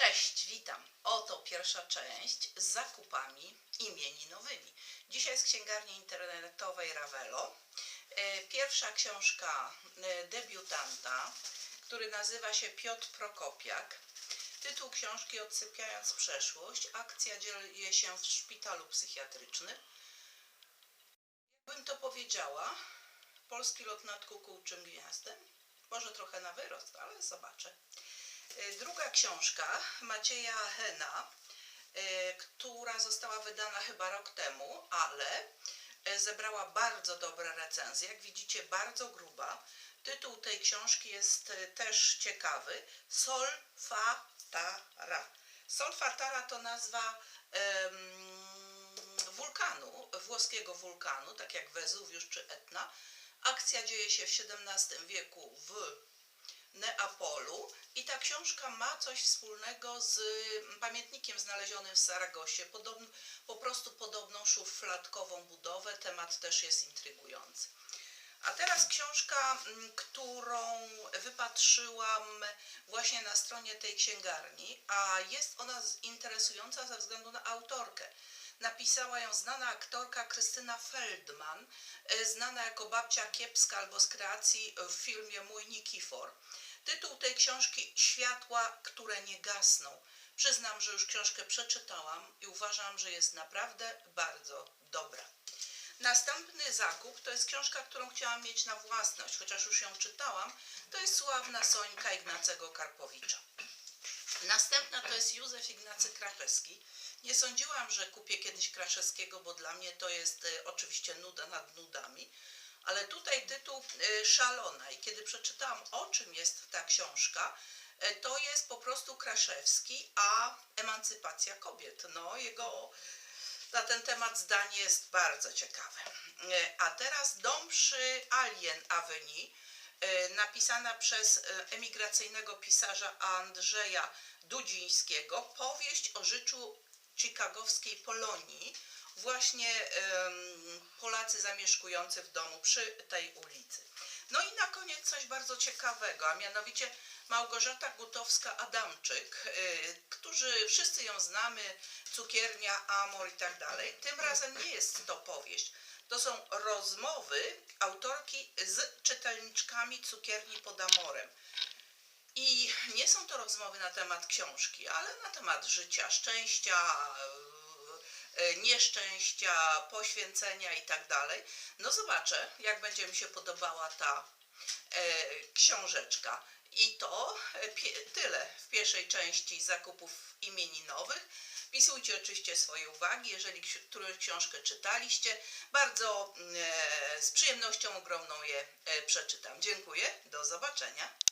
Cześć, witam. Oto pierwsza część z zakupami imieninowymi. Dzisiaj z księgarni internetowej Ravelo. E, Pierwsza książka e, debiutanta, który nazywa się Piotr Prokopiak. Tytuł książki Odsypiając przeszłość. Akcja dzieje się w szpitalu psychiatrycznym. Jakbym to powiedziała, polski lot nad kukułczym gniazdem. Może trochę na wyrost, ale zobaczę. E, Druga książka Macieja Hena, e, która została wydana chyba rok temu, ale e, zebrała bardzo dobre recenzje. Jak widzicie, bardzo gruba. Tytuł tej książki jest też ciekawy. Sol fa ta ra. Sol Fatara to nazwa em, wulkanu, włoskiego wulkanu, tak jak Wezuwiusz czy Etna. Akcja dzieje się w XVII wieku w Neapolu i ta książka ma coś wspólnego z pamiętnikiem znalezionym w Saragosie. Podobn, po prostu podobną szufladkową budowę, temat też jest intrygujący. A teraz książka, mm, którą wypatrzyłam właśnie na stronie tej księgarni, a jest ona interesująca ze względu na autorkę. Napisała ją znana aktorka Krystyna Feldman, e, znana jako babcia kiepska albo z kreacji w filmie Mój Nikifor. Tytuł tej książki Światła, które nie gasną. Przyznam, że już książkę przeczytałam i uważam, że jest naprawdę bardzo dobra. Następny zakup to jest książka, którą chciałam mieć na własność, chociaż już ją czytałam. To jest Sławna Sońka Ignacego Karpowicza. Następna to jest Józef Ignacy Kraszewski. Nie sądziłam, że kupię kiedyś Kraszewskiego, bo dla mnie to jest e, oczywiście nuda nad nudami. Ale tutaj tytuł e, Szalona i kiedy przeczytałam o czym jest ta książka, e, to jest po prostu Kraszewski, a emancypacja kobiet. No, jego na ten temat zdanie jest bardzo ciekawe. A teraz dom przy Alien Avenue, napisana przez emigracyjnego pisarza Andrzeja Dudzińskiego, powieść o życiu chicagowskiej Polonii, właśnie Polacy zamieszkujący w domu przy tej ulicy. No i na koniec coś bardzo ciekawego, a mianowicie Małgorzata Gutowska-Adamczyk, y, którzy wszyscy ją znamy, cukiernia, amor i tak dalej. Tym razem nie jest to powieść. To są rozmowy autorki z czytelniczkami cukierni pod Amorem. Są to rozmowy na temat książki, ale na temat życia, szczęścia, e, e, nieszczęścia, poświęcenia i tak dalej. No zobaczę, jak będzie mi się podobała ta e, książeczka. I to tyle w pierwszej części zakupów imieninowych. Wpisujcie oczywiście swoje uwagi, jeżeli którąś książkę czytaliście. Bardzo mm, z przyjemnością ogromną je przeczytam. Dziękuję, do zobaczenia.